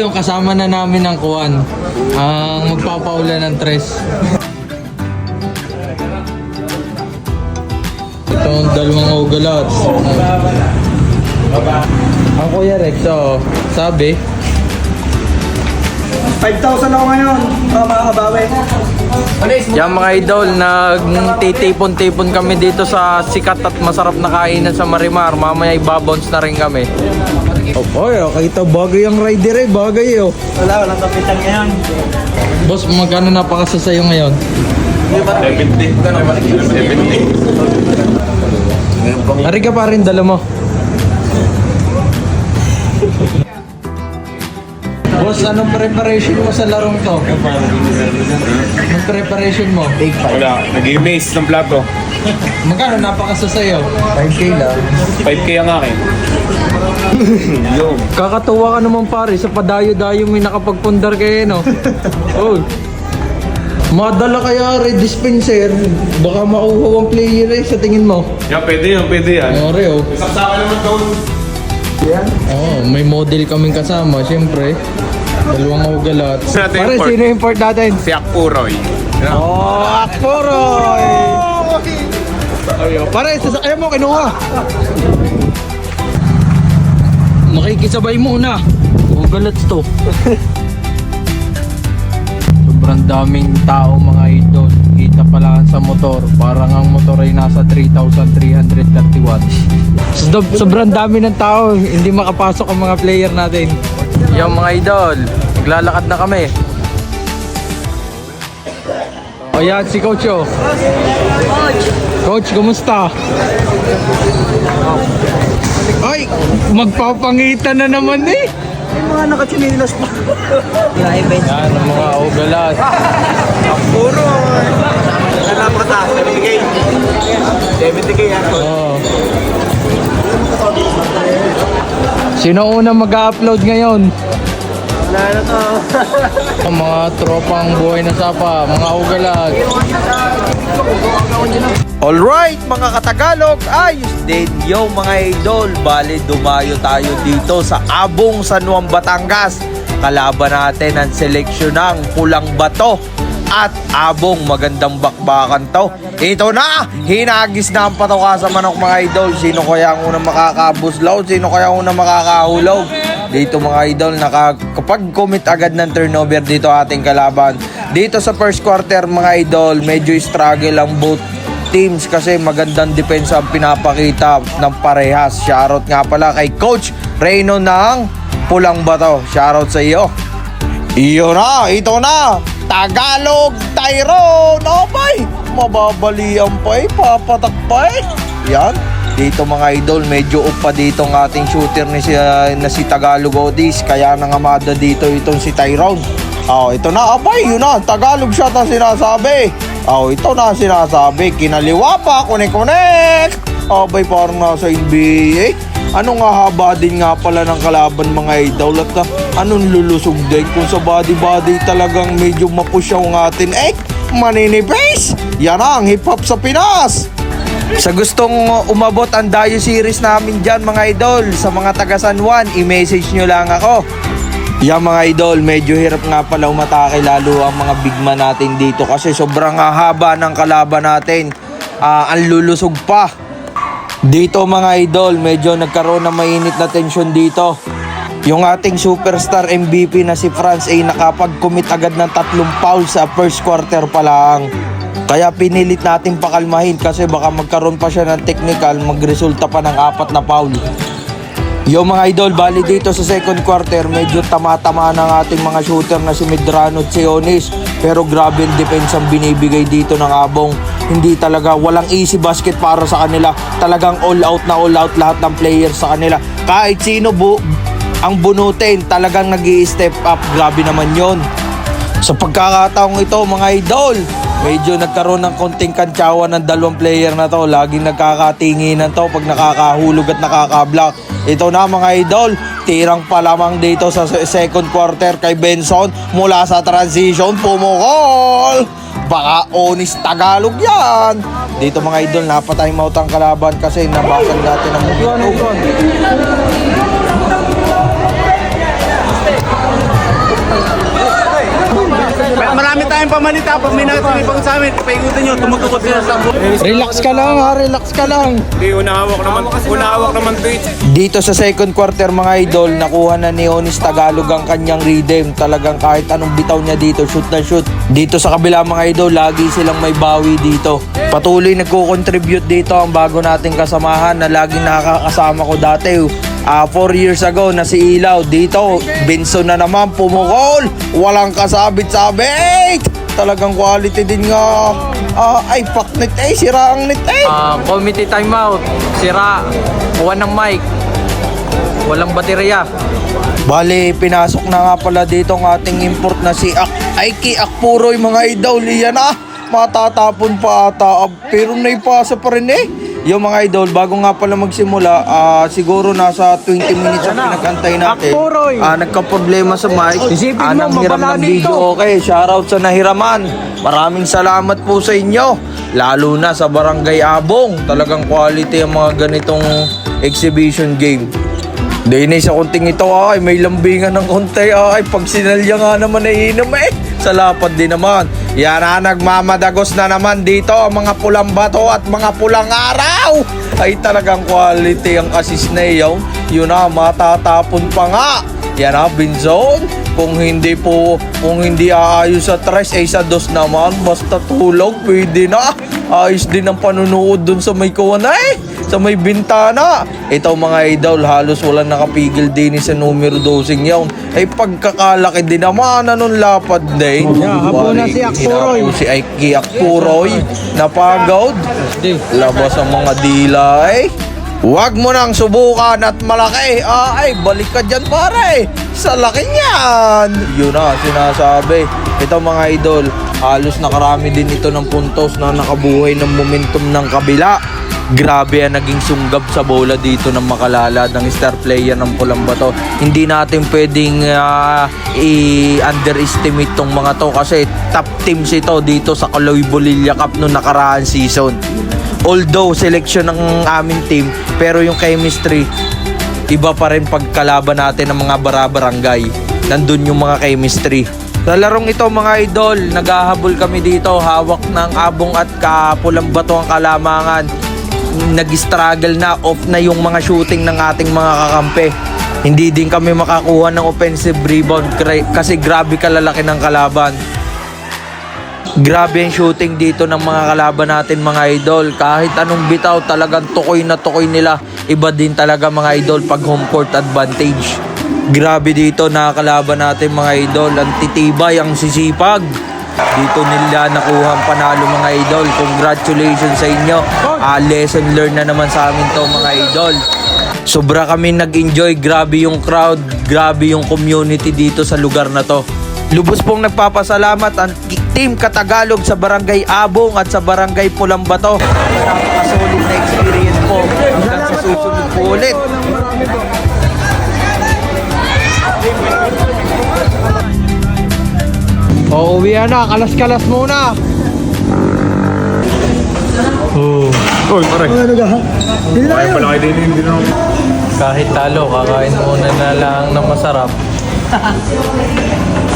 Ngayon, kasama na namin ang kuwan. Ang magpapaula ng tres. Ito ang dalawang ugalots. Ang Kuya Rex, oh, sabi, 5,000 ako ngayon. Para makakabawi. Yan mga idol, nagtitipon-tipon kami dito sa sikat at masarap na kainan sa Marimar. Mamaya ibabounce na rin kami. Oh, oy, okay ito. Bagay ang rider eh. Bagay oh. Wala, walang kapitan ngayon. Boss, magkano napakasa sa'yo ngayon? 70. 70. Ari ka pa rin, dala mo. Boss, anong preparation mo sa larong to? Anong preparation mo? Wala, nag-i-base ng plato. Magkano napakasa sa'yo? 5K lang. 5K ang akin. Yo. Kakatuwa ka naman pare, sa padayo-dayo may nakapagpundar kayo, no? oh. Madala kaya red dispenser, baka makuha ang player eh, sa tingin mo. Yan, pwede yan, pwede yan. Ore, oh. Saksaka naman doon. Oh, may model kaming kasama, syempre. Dalawang ugalat. Pare, import. sino import natin? Si Akpuroy. Oh, Akporoy! Pare, sasakyan mo, kinuha. Makikisabay muna. Ugalats to. Sobrang daming tao mga idol. Kita pa lang sa motor. Parang ang motor ay nasa 3,330 watts. Sob- Sobrang dami ng tao. Hindi makapasok ang mga player natin. Yung mga idol, naglalakad na kami. O yan, si Coach oh. Coach, kumusta? Ay, magpapangitan na naman eh. May mga nakachinilas pa. Yan, ang mga ugalat. Puro. 70K yan. Oh. Sino una mag-upload ngayon? Wala na to. Ang mga tropang buhay na sapa, mga ugalat. Alright mga katagalog, ayos din yo mga idol. Bale dumayo tayo dito sa Abong San Juan, Batangas. Kalaban natin ang seleksyon ng Pulang Bato at Abong magandang bakbakan to. Ito na, hinagis na ang patoka sa manok mga idol. Sino kaya ang unang makakabuslaw? Sino kaya ang unang makakahulog? Dito mga idol, nakakapag-commit agad ng turnover dito ating kalaban. Dito sa first quarter mga idol, medyo struggle ang both teams kasi magandang depensa ang pinapakita ng parehas. Shoutout nga pala kay Coach Reyno ng Pulang Bato. Shoutout sa iyo. Iyo na, ito na. Tagalog Tyrone. Oh boy, mababalian pa eh, papatak pa eh. Yan. Dito mga idol, medyo up pa dito ang ating shooter ni si, na si Tagalog Odis. Kaya nangamada dito itong si Tyrone. Oh, ito na, abay, yun na. Tagalog shot ang sinasabi. Oh, ito na sinasabi. Kinaliwa pa, connect-connect. Abay, parang nasa NBA. Anong haba din nga pala ng kalaban mga idol at ah, anong lulusog din kung sa body-body talagang medyo mapusyaw ng atin eh maninipis yan ang hip-hop sa Pinas sa gustong umabot ang Dayo series namin dyan mga idol sa mga taga San Juan i-message nyo lang ako yan mga idol, medyo hirap nga pala umatake lalo ang mga big man natin dito kasi sobrang haba ng kalaban natin. Ah, ang lulusog pa. Dito mga idol, medyo nagkaroon ng mainit na tensyon dito. Yung ating superstar MVP na si Franz ay nakapag-commit agad ng tatlong foul sa first quarter pa lang. Kaya pinilit natin pakalmahin kasi baka magkaroon pa siya ng technical, magresulta pa ng apat na foul. Yung mga idol, bali dito sa second quarter, medyo tama-tama ng ating mga shooter na si Medrano at si Onis. Pero grabe ang defense ang binibigay dito ng Abong. Hindi talaga, walang easy basket para sa kanila. Talagang all out na all out lahat ng players sa kanila. Kahit sino bu ang bunutin, talagang nag step up. Grabe naman yon. Sa pagkakataong ito, mga idol, medyo nagkaroon ng konting kantsawan ng dalawang player na to. Laging nagkakatinginan to pag nakakahulog at nakaka-block. Ito na mga idol, tirang pa lamang dito sa se- second quarter kay Benson mula sa transition, pumukol! Baka Onis Tagalog yan! Dito mga idol, napatay maut ang kalaban kasi nabasag natin ang momentum. Nagmamalita, pag may nakatulipang sa amin, paikutin nyo, tumutukot sila sa Relax ka lang ha, relax ka lang. Hindi, unahawak naman, unahawak naman Twitch. Dito sa second quarter mga idol, nakuha na ni Onis Tagalog ang kanyang rhythm. Talagang kahit anong bitaw niya dito, shoot na shoot. Dito sa kabila mga idol, lagi silang may bawi dito. Patuloy nagko-contribute dito ang bago nating kasamahan na laging nakakasama ko dati. Ah, four years ago na si Ilaw dito, Benson na naman pumukol. Walang kasabit-sabit. Talagang quality din nga. Ah, ay, fuck net eh, sira ang net eh. Ah, committee timeout. Sira. Kuha ng mic. Walang baterya. Bale, pinasok na nga pala dito ang ating import na si Ak Aiki Akpuroy mga idol. Yan ah, matatapon pa ata. Ah, Pero naipasa pa rin eh. Yung mga idol, bago nga pala magsimula, ah, siguro nasa 20 minutes ang pinagantay natin. Ah, nagka-problema sa mic. Isipin Ah, mo, nanghiram ng video. Okay, shoutout sa nahiraman. Maraming salamat po sa inyo. Lalo na sa Barangay Abong. Talagang quality ang mga ganitong exhibition game. Dahil sa kunting ito ay may lambingan ng konti ay pag sinalya nga naman ay inom eh. Sa lapad din naman. Yan na nagmamadagos na naman dito ang mga pulang bato at mga pulang araw. Ay talagang quality ang assist na iyon. Yun na matatapon pa nga. Yan na Binzone. Kung hindi po, kung hindi aayos sa tres ay sa dos naman. Basta tulog, pwede na. Ayos din ang panunood dun sa may kuwana eh sa may bintana. Ito mga idol, halos walang nakapigil din sa numero 12 yun. Ay pagkakalaki din naman, anong lapad din. Yeah, habo na si Akpuroy. Si Aiki Akpuroy, napagod. Labas ang mga dila eh. Huwag mo nang subukan at malaki. Ah, ay, balik ka dyan pare. Sa laki niyan. Yun na, sinasabi. Ito mga idol, halos nakarami din ito ng puntos na nakabuhay ng momentum ng kabila. Grabe ang naging sunggab sa bola dito ng makalala ng star player ng Pulang Bato. Hindi natin pwedeng ah, i-underestimate tong mga to kasi top teams ito dito sa Kaloy Bolilla Cup noong nakaraan season. Although selection ng aming team, pero yung chemistry, iba pa rin pagkalaban natin ng mga barabarangay. Nandun yung mga chemistry. Sa larong ito mga idol, naghahabol kami dito, hawak ng abong at kapulang bato ang kalamangan. Nag-struggle na, off na yung mga shooting ng ating mga kakampi. Hindi din kami makakuha ng offensive rebound kasi grabe kalalaki ng kalaban. Grabe ang shooting dito ng mga kalaban natin mga idol. Kahit anong bitaw talagang tukoy na tukoy nila. Iba din talaga mga idol pag home court advantage. Grabe dito nakakalaban natin mga idol. Ang titibay, ang sisipag. Dito nila nakuha ang panalo mga idol. Congratulations sa inyo. Ah, lesson learned na naman sa amin to mga idol. Sobra kami nag-enjoy. Grabe yung crowd. Grabe yung community dito sa lugar na to. Lubos pong nagpapasalamat ang Team Katagalog sa Barangay Abong at sa Barangay Pulang Bato. Napakasolid na experience po. Hanggang sa susunod po ulit. O, uwi na. Kalas-kalas muna. Uy, pare. Kaya pala kayo din hindi na Kahit talo, kakain muna na lang ng masarap.